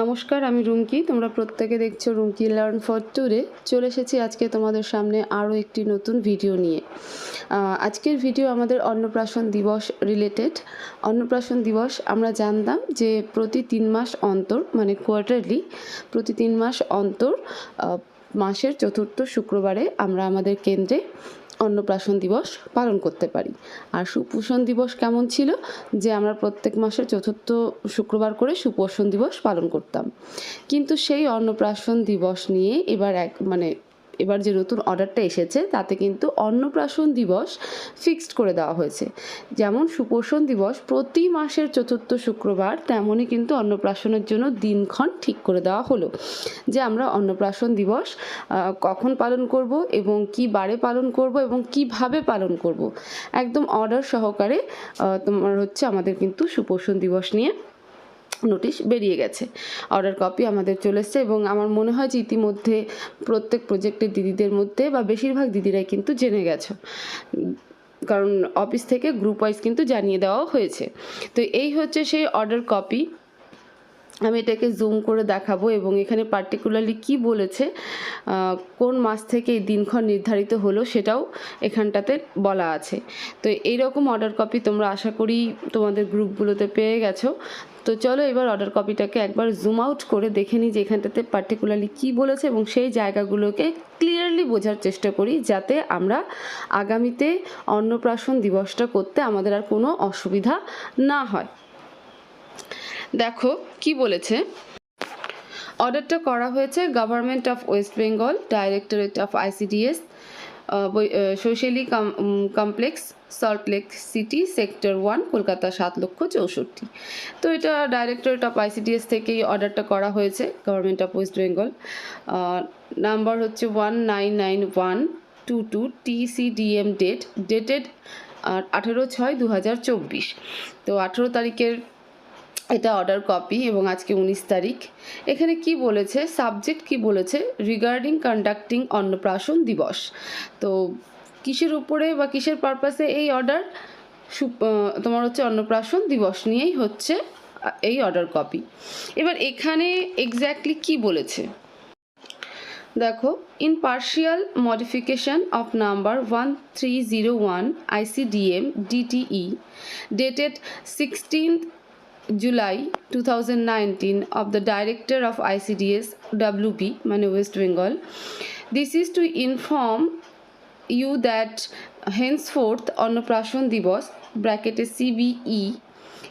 নমস্কার, আমি রুমকি। তোমরা প্রত্যেকে দেখছ রুমকি লার্ন ফর টুডে। চলে এসেছি আজকে তোমাদের সামনে আরও একটি নতুন ভিডিও নিয়ে। আজকের ভিডিও আমাদের অন্নপ্রাশন দিবস রিলেটেড অন্নপ্রাশন দিবস আমরা জানতাম যে প্রতি তিন মাস অন্তর মানে কোয়ার্টারলি প্রতি তিন মাস অন্তর মাসের চতুর্থ শুক্রবারে আমরা আমাদের কেন্দ্রে অন্নপ্রাশন দিবস পালন করতে পারি। আর সুপোষণ দিবস কেমন ছিল? যে আমরা প্রত্যেক মাসের চতুর্থ শুক্রবার করে সুপোষণ দিবস পালন করতাম। কিন্তু সেই অন্নপ্রাশন দিবস নিয়ে এবার এক মানে এবার যে নতুন অর্ডারটা এসেছে, তাতে কিন্তু অন্নপ্রাশন দিবস ফিক্সড করে দেওয়া হয়েছে। যেমন সুপোষণ দিবস প্রতি মাসের চতুর্থ শুক্রবার তেমনই কিন্তু অন্নপ্রাশনের জন্য দিনক্ষণ ঠিক করে দেওয়া হলো। যে আমরা অন্নপ্রাশন দিবস কখন পালন করব এবং কি বারে পালন করব এবং কীভাবে পালন করব। একদম অর্ডার সহকারে তোমার হচ্ছে আমাদের কিন্তু সুপোষণ দিবস নিয়ে নোটিশ বেরিয়ে গেছে। অর্ডার কপি আমাদের চলে এসছে এবং আমার মনে হয় যে ইতিমধ্যে প্রত্যেক প্রজেক্টের দিদিদের মধ্যে বা বেশিরভাগ দিদিরাই কিন্তু জেনে গেছো। কারণ অফিস থেকে গ্রুপ ওয়াইজ কিন্তু জানিয়ে দেওয়াও হয়েছে। তো এই হচ্ছে সেই অর্ডার কপি আমি এটাকে জুম করে দেখাবো এবং এখানে পার্টিকুলারলি কি বলেছে কোন মাস থেকে এই দিনক্ষণ নির্ধারিত হলো সেটাও এখানটাতে বলা আছে। তো এই রকম অর্ডার কপি তোমরা আশা করি তোমাদের গ্রুপগুলোতে পেয়ে গেছো। তো চলো এবার অর্ডার কপিটাকে একবার জুম আউট করে দেখে নিই যে এখানটাতে পার্টিকুলারলি কি বলেছে এবং সেই জায়গাগুলোকে ক্লিয়ারলি বোঝার চেষ্টা করি যাতে আমরা আগামীতে অন্নপ্রাশন দিবসটা করতে আমাদের আর কোনো অসুবিধা না হয়। দেখো কি বলেছে? অর্ডারটা করা হয়েছে government of West Bengal directorate of ICDS socially complex Salt Lake city sector one Kolkata সাত লক্ষ চৌষট্টি। তো এটা ডাইরেক্টরেট অফ আইসিডিএস থেকেই অর্ডারটা করা হয়েছে government of West Bengal number হচ্ছে one nine nine one two two TCDM date dated আঠেরো ছয় দু হাজার চব্বিশ। তো আঠেরো তারিখের এটা অর্ডার কপি এবং আজকে উনিশ তারিখ। এখানে কি বলেছে সাবজেক্ট কি বলেছে রিগার্ডিং কন্ডাক্টিং অন্নপ্রাশন দিবস। তো কিসের উপরে বা কিসের পারপাসে এই অর্ডার তোমার হচ্ছে অন্নপ্রাশন দিবস নিয়েই হচ্ছে এই অর্ডার কপি এবার এখানে এক্স্যাক্টলি কি বলেছে? দেখো in partial modification of number one three zero one ICDM DTE dated sixteenth July 2019 of the Director of ICDS WB, মানে West Bengal This is to inform you that henceforth Annaprashan Divas bracket CBE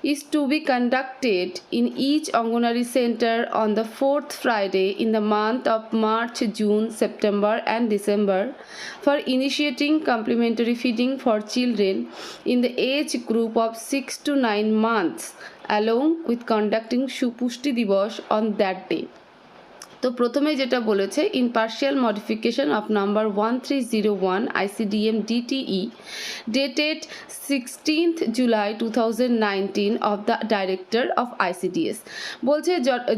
is to be conducted in each Anganwadi center on the fourth Friday in the month of March, June, September, and December for initiating complementary feeding for children in the age group of 6 to 9 months along with conducting Shupushti Divas on that day. তো প্রথমে যেটা বলেছে in partial modification of number one three zero one ICDM DTE dated sixteenth July two thousand of the director of ICDS বলছে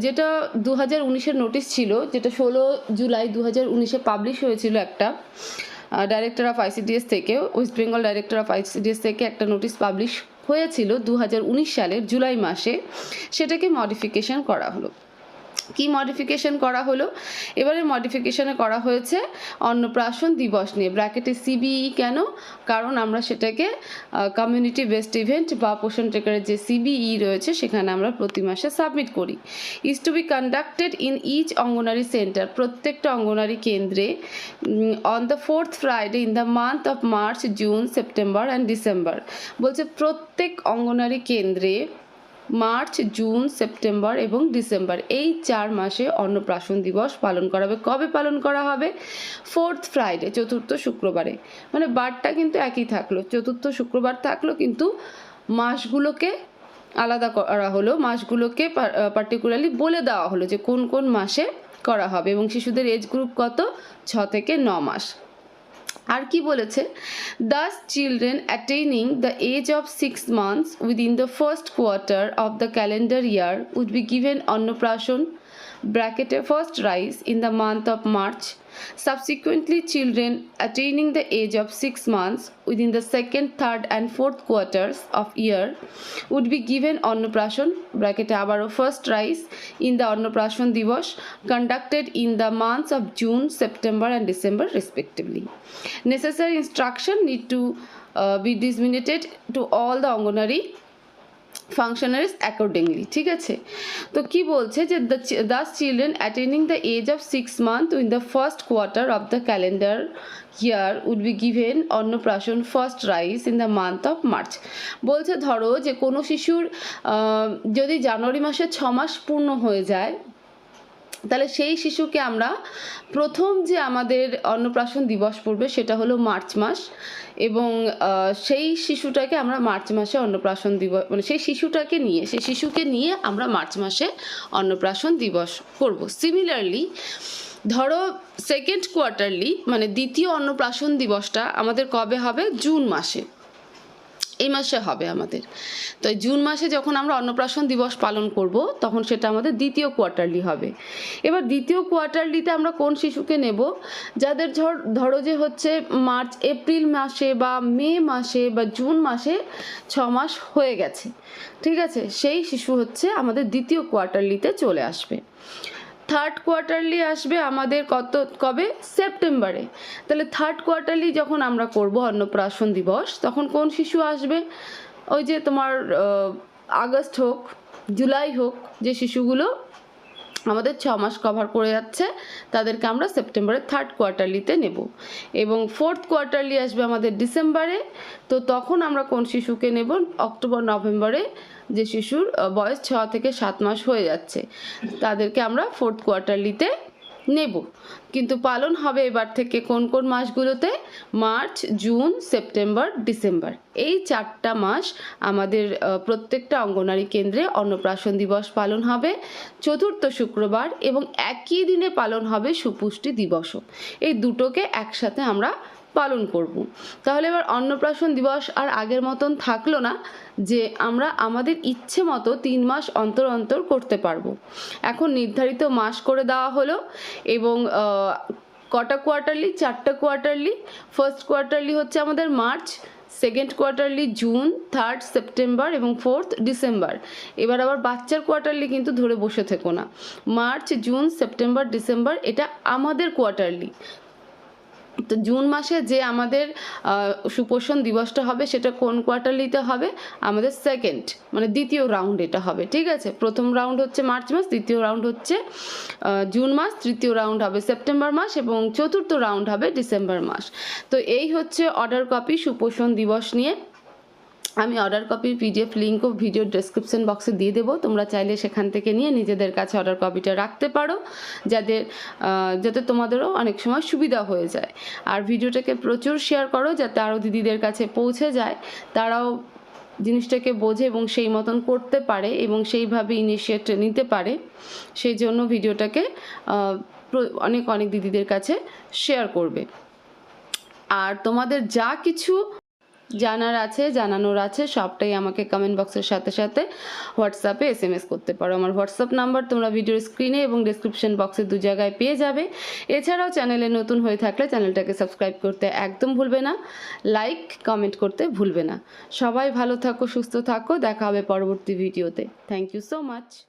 যেটা দু হাজার উনিশের notice ছিল, যেটা ষোলো জুলাই দু হাজার উনিশে পাবলিশ হয়েছিল একটা ডাইরেক্টর অফ আইসিডিএস থেকে West Bengal director of ICDS থেকে একটা নোটিশ পাবলিশ হয়েছিল দু হাজার উনিশ সালের জুলাই মাসে। সেটাকে মডিফিকেশন করা হলো। কি মডিফিকেশন করা হলো? এবারে মডিফিকেশনে করা হয়েছে অন্নপ্রাশন দিবস নিয়ে ব্র্যাকেটে সিবিই কেন? কারণ আমরা সেটাকে কমিউনিটি বেসড ইভেন্ট বা পোষণ ট্রেকারের যে সিবিই রয়েছে সেখানে আমরা প্রতি মাসে সাবমিট করি। Is to be conducted in each anganwadi centre প্রত্যেকটা অঙ্গনারী কেন্দ্রে on the fourth Friday in the month of March June September and December বলছে প্রত্যেক অঙ্গনারী কেন্দ্রে মার্চ, জুন, সেপ্টেম্বর এবং ডিসেম্বর। এই চার মাসে অন্নপ্রাশন দিবস পালন করা হবে। কবে পালন করা হবে? ফোর্থ ফ্রাইডে, চতুর্থ শুক্রবারে। মানে বারটা কিন্তু একই থাকল। চতুর্থ শুক্রবার থাকল, কিন্তু মাসগুলোকে আলাদা করা হলো। মাসগুলোকে পার্টিকুলারলি বলে দেওয়া হলো যে কোন কোন মাসে করা হবে এবং শিশুদের এজ গ্রুপ কত? ছ থেকে ন মাস। আর কি বলেছে? Those children attaining the age of six months within the first quarter of the calendar year would be given annaprashan bracket first rise in the month of March. Subsequently, children attaining the age of 6 months within the second, third and fourth quarters of year would be given Annaprashan bracket abaro first rise in the Annaprashan Divash conducted in the months of June, September and December respectively. Necessary instruction need to uh, be disseminated to all the Angonari functionaries accordingly ঠিক আছে? তো কি বলছে যে the those children attending the age of six month win the first quarter of the calendar year would be given annaprashan first rice in the month of March বলছে ধরো যে কোনো শিশুর যদি জানুয়ারি মাসে ছ মাস পূর্ণ হয়ে যায় তাহলে সেই শিশুকে আমরা প্রথম যে আমাদের অন্নপ্রাশন দিবস পড়বে সেটা হলো মার্চ মাস এবং সেই শিশুটাকে আমরা মার্চ মাসে অন্নপ্রাশন দিবস মানে সেই শিশুটাকে নিয়ে, সেই শিশুকে নিয়ে আমরা মার্চ মাসে অন্নপ্রাশন দিবস করব সিমিলারলি ধরো সেকেন্ড কোয়ার্টারলি মানে দ্বিতীয় অন্নপ্রাশন দিবসটা আমাদের কবে হবে? জুন মাসে। এই মাসে হবে আমাদের। তো জুন মাসে যখন আমরা অন্নপ্রাশন দিবস পালন করব, তখন সেটা আমাদের দ্বিতীয় কোয়ার্টারলি হবে। এবার দ্বিতীয় কোয়ার্টারলিতে আমরা কোন শিশুকে নেব? যাদের ধরো যে হচ্ছে মার্চ, এপ্রিল মাসে বা মে মাসে বা জুন মাসে ছ মাস হয়ে গেছে। ঠিক আছে? সেই শিশু হচ্ছে আমাদের দ্বিতীয় কোয়ার্টারলিতে চলে আসবে। থার্ড কোয়ার্টারলি আসবে আমাদের কত, কবে? সেপ্টেম্বরে। তাহলে থার্ড কোয়ার্টারলি যখন আমরা করব অন্নপ্রাশন দিবস, তখন কোন শিশু আসবে? ওই যে তোমার আগস্ট হোক, জুলাই হোক, যে শিশুগুলো আমাদের ছ মাস কভার করে যাচ্ছে, তাদেরকে আমরা সেপ্টেম্বরের থার্ড কোয়ার্টারলিতে নেব। এবং ফোর্থ কোয়ার্টারলি আসবে আমাদের ডিসেম্বরে তো তখন আমরা কোন শিশুকে নেব? অক্টোবর নভেম্বরে যে শিশুর বয়স ছ থেকে সাত মাস হয়ে যাচ্ছে, তাদেরকে আমরা ফোর্থ কোয়ার্টারলিতে নেব। কিন্তু পালন হবে এবার থেকে কোন কোন মাসগুলোতে? March, June, September, December. এই চারটা মাস আমাদের প্রত্যেকটা অঙ্গনারী কেন্দ্রে অন্নপ্রাশন দিবস পালন হবে, চতুর্থ শুক্রবার এবং একই দিনে পালন হবে সুপুষ্টি দিবসও। এই দুটোকে একসাথে আমরা পালন করব। তাহলে এবার অন্নপ্রাশন দিবস আর আগের মতন থাকল না যে আমরা আমাদের ইচ্ছে মতো তিন মাস অন্তর অন্তর করতে পারব। এখন নির্ধারিত মাস করে দেওয়া হলো এবং কটা কোয়ার্টারলি? চারটা কোয়ার্টারলি। ফার্স্ট কোয়ার্টারলি হচ্ছে আমাদের March, second quarterly June, third September এবং ফোর্থ ডিসেম্বর। এবার আবার বাচ্চার কোয়ার্টারলি কিন্তু ধরে বসে থেকো না। মার্চ, জুন, সেপ্টেম্বর, ডিসেম্বর এটা আমাদের কোয়ার্টারলি। তো জুন মাসে যে আমাদের সুপোষণ দিবসটা হবে সেটা কোন কোয়ার্টারলিতে হবে? আমাদের সেকেন্ড মানে দ্বিতীয় রাউন্ড এটা হবে, ঠিক আছে? প্রথম রাউন্ড হচ্ছে মার্চ মাস, দ্বিতীয় রাউন্ড হচ্ছে জুন মাস, তৃতীয় রাউন্ড হবে সেপ্টেম্বর মাস এবং চতুর্থ রাউন্ড হবে ডিসেম্বর মাস। তো এই হচ্ছে অর্ডার কপি সুপোষণ দিবস নিয়ে। আমি অর্ডার কপির পিডিএফ লিঙ্কও ভিডিও ডেসক্রিপশন বক্সে দিয়ে দেবো। তোমরা চাইলে সেখান থেকে নিয়ে নিজেদের কাছে অর্ডার কপিটা রাখতে পারো, যাদের যাতে তোমাদেরও অনেক সময় সুবিধা হয়ে যায়। আর ভিডিওটাকে প্রচুর শেয়ার করো, যাতে আরও দিদিদের কাছে পৌঁছে যায়। তারাও জিনিসটাকে বোঝে এবং সেই মতন করতে পারে এবং সেইভাবে ইনিশিয়েট নিতে পারে। সেই জন্য ভিডিওটাকে অনেক অনেক দিদিদের কাছে শেয়ার করবে। আর তোমাদের যা কিছু জানার আছে, জানানোর আছে, সবটাই আমাকে কমেন্ট বক্সের সাথে সাথে হোয়াটসঅ্যাপে এস এম এস করতে পারো। আমার হোয়াটসঅ্যাপ নাম্বার তোমরা ভিডিওর স্ক্রিনে এবং ডিসক্রিপশন বক্সে দু জায়গায় পেয়ে যাবে। এছাড়াও চ্যানেলে নতুন হয়ে থাকলে চ্যানেলটাকে সাবস্ক্রাইব করতে একদম ভুলবে না লাইক কমেন্ট করতে ভুলবে না। সবাই ভালো থাকো, সুস্থ থাকো, দেখা হবে পরবর্তী ভিডিওতে থ্যাংক ইউ সো মাচ